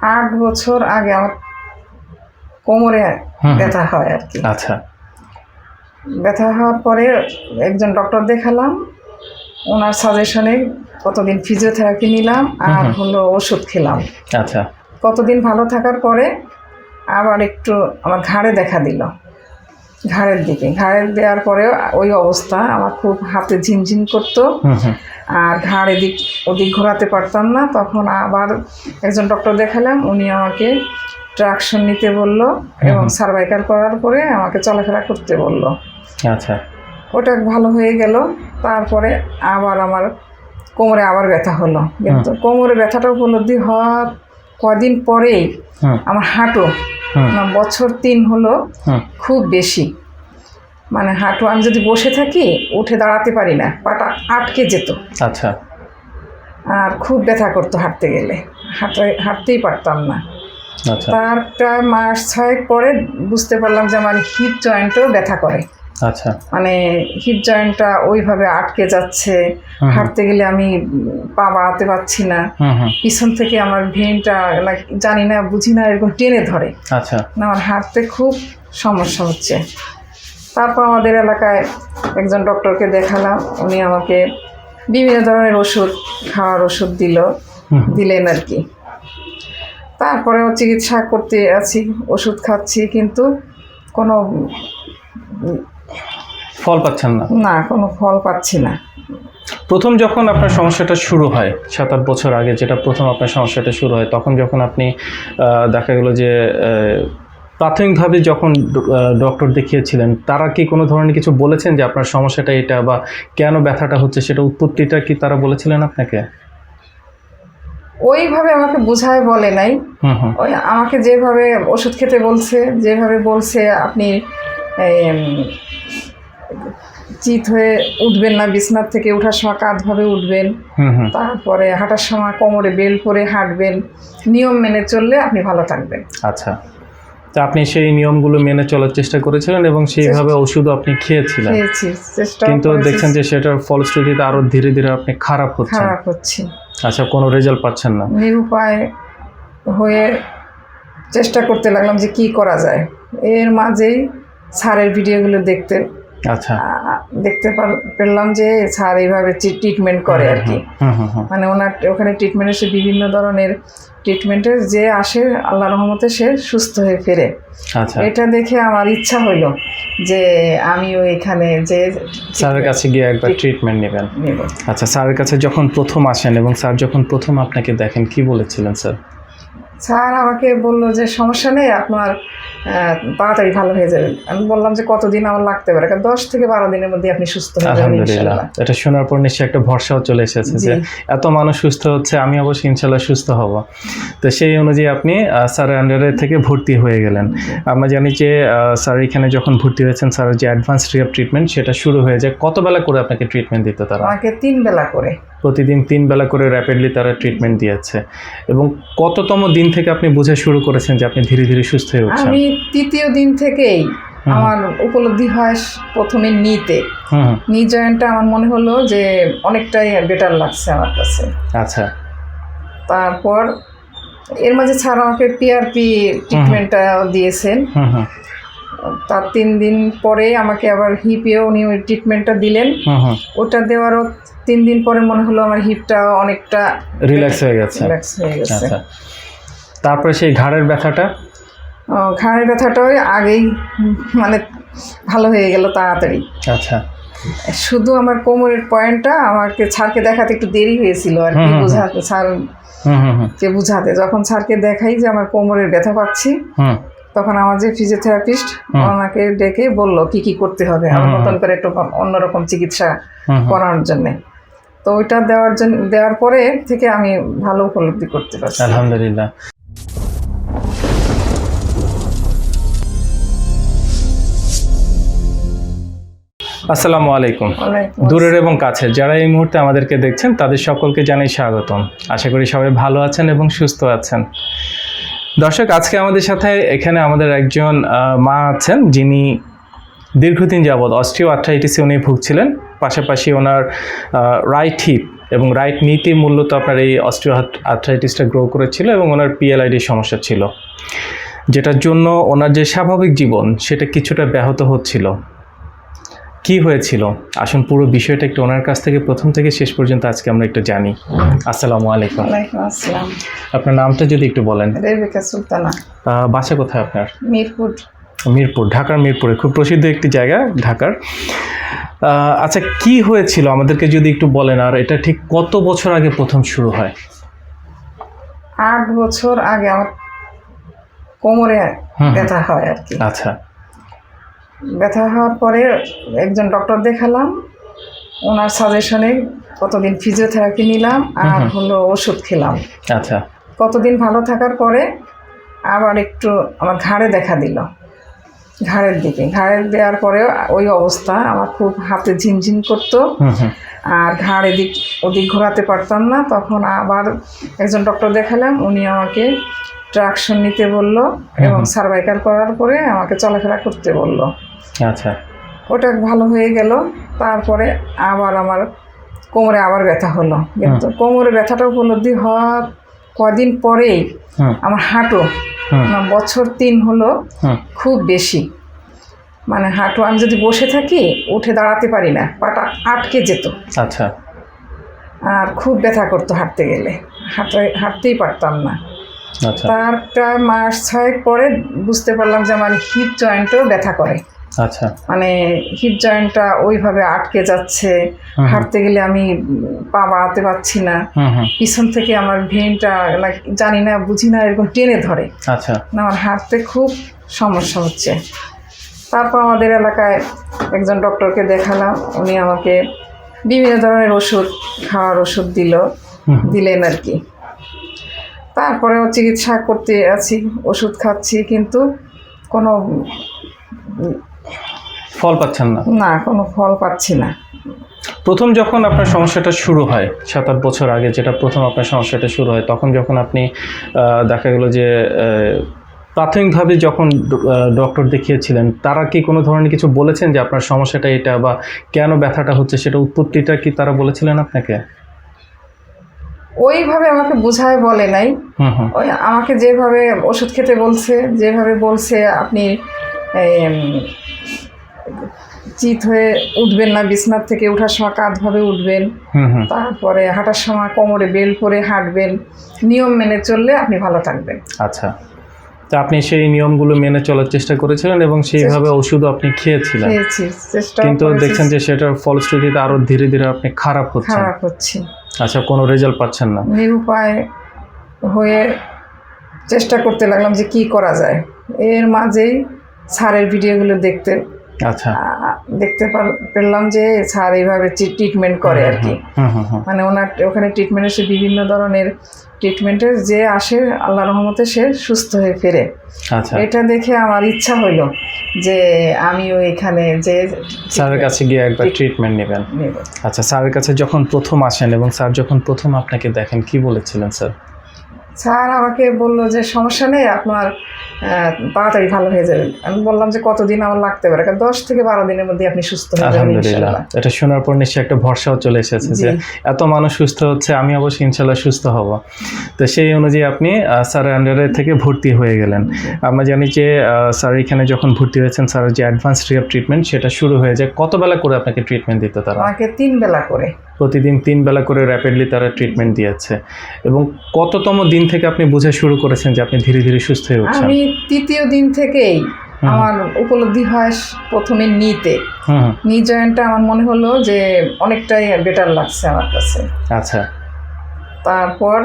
আট বছর আগে আমার কোমরে ব্যথা হয় আর কি। আচ্ছা। ব্যথা হওয়ার পরে একজন ডক্টর দেখালাম ওনার সাজেশনে কতদিন ফিজিওথেরাপি নিলাম আর। হলো ওষুধ খেলাম। আচ্ছা। কতদিন ভালো থাকার পরে আবার একটু আমার ঘাড়ে দেখা দিল। ঘাড়ের দিকে। ঘাড়ের দেওয়ার পরে ওই অবস্থা আমার খুব হাতে ঝিমঝিম করতো। আর ঘাড় এদিক ওদিক ঘোরাতে পারতাম না। তখন আবার একজন ডক্টর দেখালাম উনি আমাকে ট্রাকশন নিতে বলল এবং সার্ভাইকাল করার পরে আমাকে চলাফেরা করতে বলল। আচ্ছা। ওটা ভালো হয়ে গেল। তারপরে আবার আমার কোমরে আবার ব্যথা হলো। কিন্তু কোমরে ব্যথাটা উপলব্ধি হওয়ার কদিন পরেই আমার হাঁটু বছর তিন হলো খুব বেশি। মানে হাঁটু আমি যদি বসে থাকি উঠে দাঁড়াতে পারি না পাটা আটকে যেত। আচ্ছা। আর খুব ব্যথা করতো হাঁটতে গেলে। হাঁটতে হাঁটতেই পারতাম না। আচ্ছা। তার প্রায় মাস ছয়েক পরে বুঝতে পারলাম যে আমার হিপ জয়েন্টও ব্যথা করে। আচ্ছা। মানে হিপ জয়েন্টটা ওইভাবে আটকে যাচ্ছে হাঁটতে গেলে আমি পা বাড়াতে পারছি না। পিছন থেকে আমার ভেনটা like জানি না বুঝি না এরকম টেনে ধরে। আচ্ছা। না আমার হাঁটতে খুব সমস্যা হচ্ছে। তারপর আমাদের এলাকায় একজন ডক্টরকে দেখালাম। উনি আমাকে বিভিন্ন ধরনের ওষুধ খাওয়ার ওষুধ দিল দিলেন আর কি। তারপরেও চিকিৎসা করতে আছি ওষুধ খাচ্ছি কিন্তু কোনো ফল পাচ্ছেন না? না কোনো ফল পাচ্ছি না। প্রথম যখন আপনার সমস্যাটা শুরু হয় সাত আট বছর আগে যেটা প্রথম আপনার সমস্যাটা শুরু হয় তখন যখন আপনি দেখা গেল যে প্রাথমিকভাবে যখন ডক্টর দেখিয়েছিলেন তারা কি কোনো ধরনের কিছু বলেছেন যে আপনার সমস্যাটা এটা বা কেন ব্যথাটা হচ্ছে সেটা উৎপত্তিটা কি তারা বলেছিলেন আপনাকে? ওইভাবে আমাকে বোঝায় বলে নাই। হুম হুম। ওই আমাকে যেভাবে ওষুধ খেতে বলছে যেভাবে বলছে আপনি চিত হয়ে উঠবেন না বিছনার থেকে ওঠার সময় কাঁধভাবে উঠবেন। তারপরে হাঁটার সময় কোমরে বেল করে হাঁটবেন। নিয়ম মেনে চললে আপনি ভালো থাকবেন। আচ্ছা। তা আপনি সেই নিয়মগুলো মেনে চলার চেষ্টা করেছিলেন এবং সেইভাবে ওষুধও আপনি খেয়েছিলেন। চেষ্টা কিন্তু দেখছেন যে সেটার ফলশ্রুতিতে আরও ধীরে ধীরে আপনি খারাপ হচ্ছেন। খারাপ হচ্ছে। আচ্ছা কোনো রেজাল্ট পাচ্ছেন না। নিরুপায় হয়ে চেষ্টা করতে লাগলাম যে কি করা যায়। এর মাঝেই স্যারের ভিডিওগুলো দেখতে আচ্ছা। দেখতে পেলাম যে স্যার এইভাবে ট্রিটমেন্ট করে আর কি মানে ওনার ওখানে ট্রিটমেন্টে সে বিভিন্ন ধরনের ট্রিটমেন্টের যে আসে আল্লাহ রহমতে সে সুস্থ হয়ে ফেরে। আচ্ছা। এটা দেখে আমার ইচ্ছা হইল যে আমিও এখানে যে স্যারের কাছে গিয়ে একবার ট্রিটমেন্ট নেবেন। আচ্ছা স্যারের কাছে যখন প্রথম আসেন এবং স্যার যখন প্রথম আপনাকে দেখেন কি বলেছিলেন স্যার? স্যার আমাকে বলল যে সমস্যা নেই আপনার তাড়াতাড়ি ভালো হয়ে যাবে আমি বললাম যে কতদিন আমার লাগতে পারে? কারণ দশ থেকে বারো দিনের মধ্যে আপনি সুস্থ হয়ে যাবেন আলহামদুলিল্লাহ। এটা শোনার পর নিশ্চয়ই একটা ভরসাও চলে এসেছে যে এত মানুষ সুস্থ হচ্ছে আমি অবশ্যই ইনশাল্লাহ সুস্থ হব। তো সেই অনুযায়ী আপনি আহ, স্যারের আন্ডারে থেকে ভর্তি হয়ে গেলেন। আমরা জানি যে স্যার এখানে যখন ভর্তি হয়েছেন স্যারের যে অ্যাডভান্স রিহাব ট্রিটমেন্ট সেটা শুরু হয়ে যায়। কত বেলা করে আপনাকে ট্রিটমেন্ট দিতে তারা? আমাকে তিন বেলা করে। প্রতিদিন তিন বেলা করে র্যাপিডলি তারা ট্রিটমেন্ট দিয়েছে। এবং কততম দিন থেকে আপনি বোঝা শুরু করেছেন যে আপনি ধীরে ধীরে সুস্থ হয়ে উঠছেন? আমি তৃতীয় দিন থেকেই আমার উপলব্ধি হয় প্রথমে নিতে। নি জয়েন্টটা আমার মনে হলো যে অনেকটাই বেটার লাগছে আমার কাছে। আচ্ছা। তারপর এর মাঝে ছাড়া আমাকে পিআরপি ট্রিটমেন্টটা দিয়েছেন। তার তিন দিন পরে আমাকে আবার হিপেও উনি ওই ট্রিটমেন্টটা দিলেন। ওটা দেওয়ারও তিন দিন পরে মনে হলো আমার হিপটা অনেকটা রিল্যাক্স হয়ে গেছে। রিল্যাক্স হয়ে গেছে। আচ্ছা। তারপরে সেই ঘাড়ের ব্যথাটা? ঘাড়ের ব্যথাটা ওই আগেই মানে ভালো হয়ে গেল তাড়াতাড়ি। আচ্ছা। শুধু আমার কোমরের পয়েন্টটা আমাকে স্যারকে দেখাতে একটু দেরি হয়েছিল আর কি বোঝাতে। স্যার হুম হুম হুম। কে বুঝাতে যখন স্যারকে দেখাই যে আমার কোমরের ব্যথা পাচ্ছি হুম। তখন আমার যে ফিজিওথেরাপিস্ট ওনাকে ডেকে বলল কি কি করতে হবে? আমার নতুন করে একটু অন্যরকম চিকিৎসা। করানোর জন্য। তো ওইটা দেওয়ার জন্য দেওয়ার পরে থেকে আমি ভালো উপলব্ধি করতে পারছি। আলহামদুলিল্লাহ। আসসালামু আলাইকুম। দূরের এবং কাছে যারা এই মুহূর্তে আমাদেরকে দেখছেন তাদের সকলকে জানাই স্বাগতম। আশা করি সবাই ভালো আছেন এবং সুস্থ আছেন। দর্শক, আজকে আমাদের সাথে এখানে আমাদের একজন মা আছেন যিনি দীর্ঘদিন যাবৎ অস্ট্রিও আর্থ্রাইটিসে উনি ভুগছিলেন। পাশাপাশি ওনার রাইট হিপ এবং রাইট নিতে মূলত আপনার এই অস্ট্রিও আর্থ্রাইটিসটা গ্রো করেছিল এবং ওনার পিএলআইডির সমস্যা ছিল। যেটার জন্য ওনার যে স্বাভাবিক জীবন, সেটা কিছুটা ব্যাহত হচ্ছিল। কি হয়েছিল? আসুন পুরো বিষয়টা একটু ওনার কাছ থেকে প্রথম থেকে শেষ পর্যন্ত আজকে আমরা একটু জানি। আসসালামু আলাইকুম। আসসালাম। আপনার নামটা যদি একটু বলেন। রেবেকা সুলতানা। বাসা কোথায় আপনার? মিরপুর। মিরপুর ঢাকার মিরপুরে। খুব প্রসিদ্ধ একটি জায়গা ঢাকার। আচ্ছা কি হয়েছিল? আমাদেরকে যদি একটু বলেন আর এটা ঠিক কত বছর আগে প্রথম শুরু হয়? আট বছর আগে আমার কোমরে। ব্যথা হয় আর কি। আচ্ছা। ব্যথা হওয়ার পরে একজন ডক্টর দেখালাম। ওনার সাজেশনে কতদিন ফিজিওথেরাপি নিলাম আর হলো ওষুধ খেলাম। আচ্ছা। কতদিন ভালো থাকার পরে আবার একটু আমার ঘাড়ে দেখা দিল। ঘাড়ের দিকে। ঘাড়ের দেওয়ার পরে ওই অবস্থা আমার খুব হাতে ঝিমঝিম করতো। আর ঘাড় এদিক ওদিক ঘোরাতে পারতাম না। তখন আবার একজন ডক্টর দেখালাম উনি আমাকে ট্রাকশন নিতে বলল এবং সার্ভাইকাল করার পরে আমাকে চলাফেরা করতে বলল। আচ্ছা। ওটা ভালো হয়ে গেল। তারপরে আবার আমার কোমরে আবার ব্যথা হলো। কিন্তু কোমরে ব্যথাটা উপলব্ধি হওয়ার কদিন পরেই আমার হাঁটু বছর তিন হলো খুব বেশি। মানে হাঁটু আমি যদি বসে থাকি উঠে দাঁড়াতে পারি না পাটা আটকে যেত। আচ্ছা। আর খুব ব্যথা করতো হাঁটতে গেলে। হাঁটতে হাঁটতেই পারতাম না। আচ্ছা। তার প্রায় মাস ছয়েক পরে বুঝতে পারলাম যে আমার হিপ জয়েন্টও ব্যথা করে। আচ্ছা। মানে হিপ জয়েন্টটা ওইভাবে আটকে যাচ্ছে হাঁটতে গেলে আমি পা বাড়াতে পারছি না। পিছন থেকে আমার ভেনটা লাইক জানি না বুঝি না এরকম টেনে ধরে। আচ্ছা। না আমার হাঁটতে খুব সমস্যা হচ্ছে। তারপর আমাদের এলাকায় একজন ডক্টরকে দেখালাম। উনি আমাকে বিভিন্ন ধরনের ওষুধ খাওয়ার ওষুধ দিল। দিলেন আর কি। তারপরেও চিকিৎসা করতে আছি ওষুধ খাচ্ছি কিন্তু কোনো ফল পাচ্ছেন না? না কোনো ফল পাচ্ছি না। প্রথম যখন আপনার সমস্যাটা শুরু হয় সাত আট বছর আগে যেটা প্রথম আপনার সমস্যাটা শুরু হয় তখন যখন আপনি দেখা গেল যে প্রাথমিকভাবে যখন ডক্টর দেখিয়েছিলেন তারা কি কোনো ধরনের কিছু বলেছেন যে আপনার সমস্যাটা এটা বা কেন ব্যথাটা হচ্ছে সেটা উৎপত্তিটা কি তারা বলেছিলেন আপনাকে? ওইভাবে আমাকে বুঝায় বলে নাই। ওই আমাকে যেভাবে ওষুধ খেতে বলছে যেভাবে বলছে আপনি চিত হয়ে উঠবেন না বিছনার থেকে ওঠার সময় কাঁধভাবে উঠবেন। তারপরে হাঁটার সময় কোমরে বেল পরে হাঁটবেন। নিয়ম মেনে চললে আপনি ভালো থাকবেন। আচ্ছা। তা আপনি সেই নিয়মগুলো মেনে চলার চেষ্টা করেছিলেন এবং সেইভাবে ওষুধও আপনি খেয়েছিলেন। চেষ্টা কিন্তু দেখছেন যে সেটার ফলশ্রুতিতে আরও ধীরে ধীরে আপনি খারাপ হচ্ছেন। খারাপ হচ্ছে। আচ্ছা কোনো রেজাল্ট পাচ্ছেন না। নিরুপায় হয়ে চেষ্টা করতে লাগলাম যে কি করা যায়। এর মাঝেই স্যারের ভিডিওগুলো দেখতে আচ্ছা। দেখতে পেলাম যে স্যার এইভাবে ট্রিটমেন্ট করে আর কি মানে ওনার ওখানে ট্রিটমেন্ট এসে বিভিন্ন ধরনের ট্রিটমেন্টের যে আসে আল্লাহ রহমতে সে সুস্থ হয়ে ফেরে। আচ্ছা। এটা দেখে আমার ইচ্ছা হইল যে আমিও এখানে যে স্যারের কাছে গিয়ে একবার ট্রিটমেন্ট নেবেন। আচ্ছা স্যারের কাছে যখন প্রথম আসেন এবং স্যার যখন প্রথম আপনাকে দেখেন কি বলেছিলেন স্যার? স্যার আমাকে বলল যে সমস্যা নেই আপনার তাড়াতাড়ি ভালো হয়ে যাবে। আমি বললাম যে কতদিন আমার লাগতে পারে? কারণ দশ থেকে বারো দিনের মধ্যে আপনি সুস্থ হয়ে যাবেন আলহামদুলিল্লাহ। ইনশাল্লাহ। এটা শোনার পর নিশ্চয়ই একটা ভরসাও চলে এসেছে যে এত মানুষ সুস্থ হচ্ছে আমি অবশ্যই ইনশাল্লাহ সুস্থ হব। তো সেই অনুযায়ী আপনি আহ, স্যারের আন্ডারে থেকে ভর্তি হয়ে গেলেন। আমরা জানি যে স্যার এখানে যখন ভর্তি হয়েছেন স্যারের যে অ্যাডভান্স রিহাব ট্রিটমেন্ট সেটা শুরু হয়ে যায়। কত বেলা করে আপনাকে ট্রিটমেন্ট দিত তারা? আমাকে তিন বেলা করে। প্রতিদিন তিন বেলা করে র্যাপিডলি তারা ট্রিটমেন্ট দিয়েছে। এবং কততম দিন থেকে আপনি বোঝা শুরু করেছেন যে আপনি ধীরে ধীরে সুস্থ হয়ে উঠছেন। আমি তৃতীয় দিন থেকেই আমার উপলব্ধি হয় প্রথমে নিতে। নি জয়েন্টটা আমার মনে হলো যে অনেকটাই বেটার লাগছে আমার কাছে। আচ্ছা। তারপর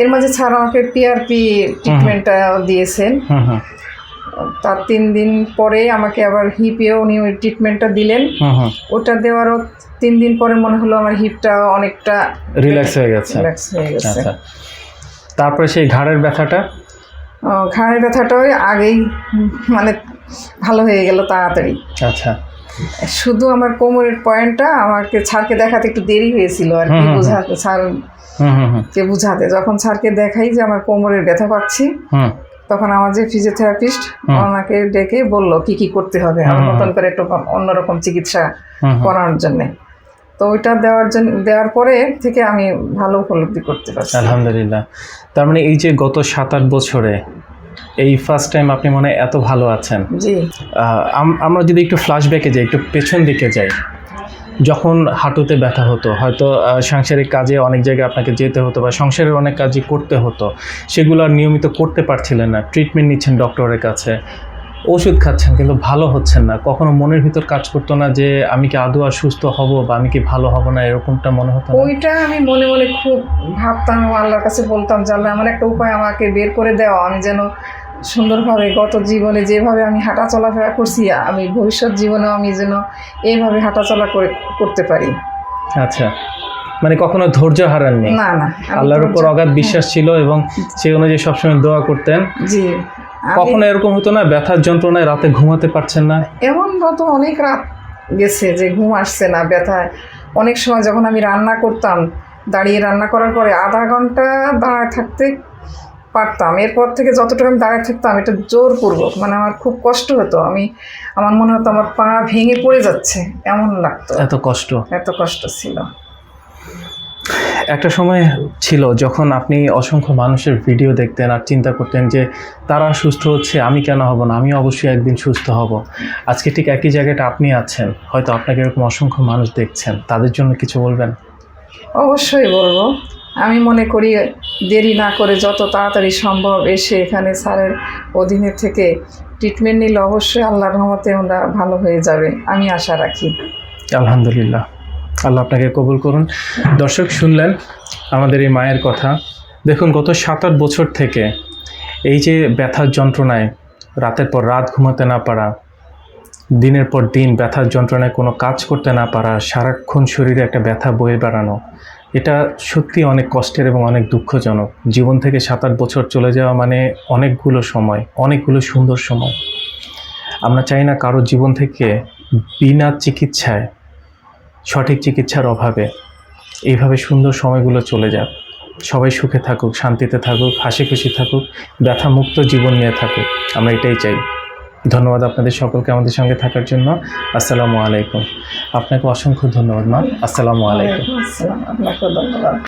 এর মাঝে ছাড়া আমাকে পিআরপি ট্রিটমেন্টটা দিয়েছেন। তার তিন দিন পরে আমাকে আবার হিপেও উনি ওই ট্রিটমেন্টটা দিলেন। ওটা দেওয়ারও তিন দিন পরে মনে হলো আমার হিপটা অনেকটা রিল্যাক্স হয়ে গেছে। রিল্যাক্স হয়ে গেছে। আচ্ছা। তারপরে সেই ঘাড়ের ব্যথাটা? ঘাড়ের ব্যথাটাও আগেই মানে ভালো হয়ে গেল তাড়াতাড়ি। আচ্ছা। শুধু আমার কোমরের পয়েন্টটা আমাকে স্যারকে দেখাতে একটু দেরি হয়েছিল আর কি। বোঝাতে হুম হুম বুঝাতে। যখন স্যারকে দেখাই যে আমার কোমরের ব্যথা পাচ্ছি হুম। তখন আমার যে ফিজিওথেরাপিস্ট ওনাকে ডেকে বলল কি কি করতে হবে? আমার। নতুন করে একটু অন্যরকম চিকিৎসা। করানোর জন্যে। তো ওইটা দেওয়ার জন্য দেওয়ার পরে থেকে আমি ভালো উপলব্ধি করতে পারছি। আলহামদুলিল্লাহ। তার মানে এই যে গত সাত আট বছরে এই ফার্স্ট টাইম আপনি মনে হয় এত ভালো আছেন। জি। আমরা যদি একটু ফ্ল্যাশব্যাকে যাই একটু পেছন দিকে যাই যখন হাঁটুতে ব্যথা হতো হয়তো সাংসারিক কাজে অনেক জায়গায় আপনাকে যেতে হতো বা সংসারের অনেক কাজই করতে হতো সেগুলো আর নিয়মিত করতে পারছিলেন না। ট্রিটমেন্ট নিচ্ছেন ডক্টরের কাছে ওষুধ খাচ্ছেন কিন্তু ভালো হচ্ছেন না। কখনো মনের ভিতর কাজ করতো না যে আমি কি আদৌ আর সুস্থ হব বা আমি কি ভালো হব না? এরকমটা মনে হতো ওইটা আমি মনে মনে খুব ভাবতাম আল্লাহর কাছে বলতাম যে আল্লাহ এমন একটা উপায় আমাকে বের করে দেওয়া আমি যেন সুন্দরভাবে গত জীবনে যেভাবে আমি হাঁটা চলাফেরা করছি আমি ভবিষ্যৎ জীবনেও আমি যেন এইভাবে হাঁটা চলা করে করতে পারি। আচ্ছা। মানে কখনো ধৈর্য হারাননি? না না আল্লাহর উপর অগাধ বিশ্বাস ছিল এবং সেই অনুযায়ী সবসময় দোয়া করতেন। জি। কখনো এরকম হতো না ব্যথার যন্ত্রণায় রাতে ঘুমাতে পারছেন না? এমন তো অনেক রাত গেছে যে ঘুম আসছে না ব্যথায়। অনেক সময় যখন আমি রান্না করতাম দাঁড়িয়ে রান্না করার পরে আধা ঘণ্টা দাঁড়ায় থাকতে পারতাম। এরপর থেকে যতটুকু আমি দাঁড়ায় থাকতাম এটা জোরপূর্বক মানে আমার খুব কষ্ট হতো। আমি আমার মনে হতো আমার পা ভেঙে পড়ে যাচ্ছে এমন লাগতো। এত কষ্ট? এত কষ্ট ছিল। একটা সময় ছিল যখন আপনি অসংখ্য মানুষের ভিডিও দেখতেন আর চিন্তা করতেন যে তারা সুস্থ হচ্ছে আমি কেন হব না? আমি অবশ্যই একদিন সুস্থ হব। আজকে ঠিক একই জায়গাটা আপনি আছেন। হয়তো আপনাকে এরকম অসংখ্য মানুষ দেখছেন। তাদের জন্য কিছু বলবেন? অবশ্যই বলব। আমি মনে করি দেরি না করে যত তাড়াতাড়ি সম্ভব এসে এখানে স্যারের অধীনে থেকে ট্রিটমেন্ট নিলে অবশ্যই আল্লাহর রহমতে ওরা ভালো হয়ে যাবে। আমি আশা রাখি। আলহামদুলিল্লাহ। আল্লাহ আপনাকে কবুল করুন। দর্শক, শুনলেন আমাদের এই মায়ের কথা। দেখুন, গত সাত আট বছর থেকে এই যে ব্যথার যন্ত্রণায় রাতের পর রাত ঘুমাতে না পারা, দিনের পর দিন ব্যথার যন্ত্রণায় কোনো কাজ করতে না পারা, সারাক্ষণ শরীরে একটা ব্যথা বয়ে বেড়ানো, এটা সত্যি অনেক কষ্টের এবং অনেক দুঃখজনক। জীবন থেকে সাত আট বছর চলে যাওয়া মানে অনেকগুলো সময়, অনেকগুলো সুন্দর সময়। আমরা চাই না কারও জীবন থেকে বিনা চিকিৎসায় সঠিক চিকিৎসার অভাবে। এইভাবে সুন্দর সময়গুলো চলে যাক। সবাই সুখে থাকুক, শান্তিতে থাকুক হাসি খুশি থাকুক ব্যথা মুক্ত জীবন নিয়ে থাকুক। আমরা এটাই চাই। ধন্যবাদ আপনাদের সকলকে আমাদের সঙ্গে থাকার জন্য। আসসালামু আলাইকুম। আপনাকে অসংখ্য ধন্যবাদ, মা। আসসালামু আলাইকুম। আপনাকে ধন্যবাদ।